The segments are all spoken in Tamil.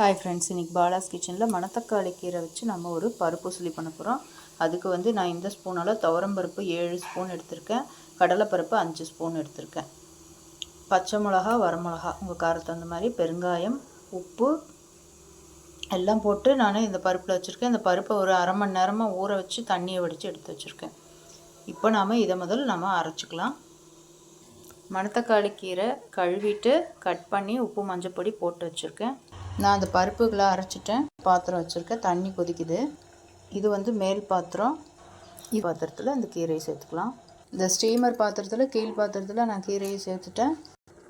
ஹாய் ஃப்ரெண்ட்ஸ் இன்றைக்கி பாலாஸ் கிச்சனில் மணத்தக்காளி கீரை வச்சு நம்ம ஒரு பருப்பு சுழி பண்ண போகிறோம் அதுக்கு வந்து நான் இந்த ஸ்பூனால் துவரம்பருப்பு ஏழு ஸ்பூன் எடுத்திருக்கேன். கடலைப்பருப்பு அஞ்சு ஸ்பூன் எடுத்திருக்கேன். பச்சை மிளகா வரமிளகா உங்கள் காரத்து அந்த மாதிரி பெருங்காயம் உப்பு எல்லாம் போட்டு நான் இந்த பருப்பில் வச்சுருக்கேன். இந்த பருப்பை ஒரு அரை மணி நேரமாக ஊற வச்சு தண்ணியை வடித்து எடுத்து வச்சுருக்கேன். இப்போ நாம் இதை முதல் நம்ம அரைச்சிக்கலாம். மணத்தக்காளி கீரை கழுவிட்டு கட் பண்ணி உப்பு மஞ்சப்பொடி போட்டு வச்சுருக்கேன். நான் அந்த பருப்புகளை அரைச்சிட்டேன். பாத்திரம் வச்சுருக்கேன். தண்ணி கொதிக்குது. இது வந்து மேல் பாத்திரம். இ பாத்திரத்தில் இந்த கீரையை சேர்த்துக்கலாம். இந்த ஸ்டீமர் பாத்திரத்தில் கீழ் பாத்திரத்தில் நான் கீரையை சேர்த்துட்டேன்.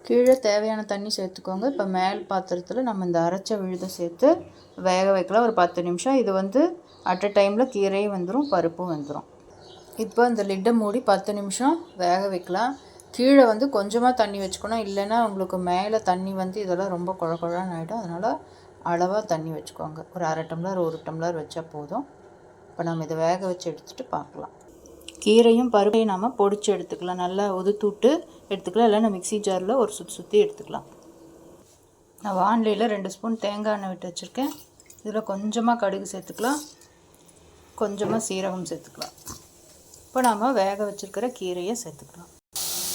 கீழே தேவையான தண்ணி சேர்த்துக்கோங்க. இப்போ மேல் பாத்திரத்தில் நம்ம இந்த அரைச்ச விழுதை சேர்த்து வேக வைக்கலாம். ஒரு பத்து நிமிஷம். இது வந்து அட் அ டைமில் கீரையும் வந்துடும் பருப்பும் வந்துடும் இப்போ இந்த லிட்டை மூடி பத்து நிமிஷம் வேக வைக்கலாம். கீழே வந்து கொஞ்சமாக தண்ணி வச்சுக்கணும். இல்லைன்னா உங்களுக்கு மேலே தண்ணி வந்து இதெல்லாம் ரொம்ப குழ ஆகிடும் அதனால் அளவாக தண்ணி வச்சுக்கோங்க. ஒரு அரை டம்ளர் ஒரு டம்ளர் வச்சா போதும். இப்போ நம்ம இதை வேக வச்சு எடுத்துகிட்டு பார்க்கலாம். கீரையும் பருப்பையும் நாம் பொடிச்சு எடுத்துக்கலாம். நல்லா உதுத்து விட்டு எடுத்துக்கலாம். இல்லைன்னா மிக்சி ஜாரில் ஒரு சுற்றி சுற்றி எடுத்துக்கலாம். நான் வானிலையில் ரெண்டு ஸ்பூன் தேங்காய் எண்ணெய் விட்டு வச்சுருக்கேன். இதில் கொஞ்சமாக கடுகு சேர்த்துக்கலாம். கொஞ்சமாக சீரகம் சேர்த்துக்கலாம். இப்போ நாம் வேக வச்சுருக்கிற கீரையை சேர்த்துக்கலாம்.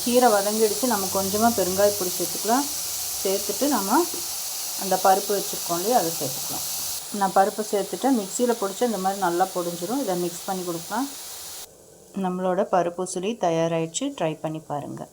கீரை வதங்கிடுச்சு. நம்ம கொஞ்சமாக பெருங்காய பொடி சேர்த்துக்கலாம். சேர்த்துட்டு நம்ம அந்த பருப்பு வச்சுருக்கோம் இல்லையா அதை சேர்த்துக்கலாம். நான் பருப்பு சேர்த்துட்டேன். மிக்சியில் பொடிச்சு இந்த மாதிரி நல்லா பொடிஞ்சிடும் இதை மிக்ஸ் பண்ணி கொடுக்கலாம். நம்மளோட பருப்பு சுளி தயாராகிடுச்சு ட்ரை பண்ணி பாருங்கள்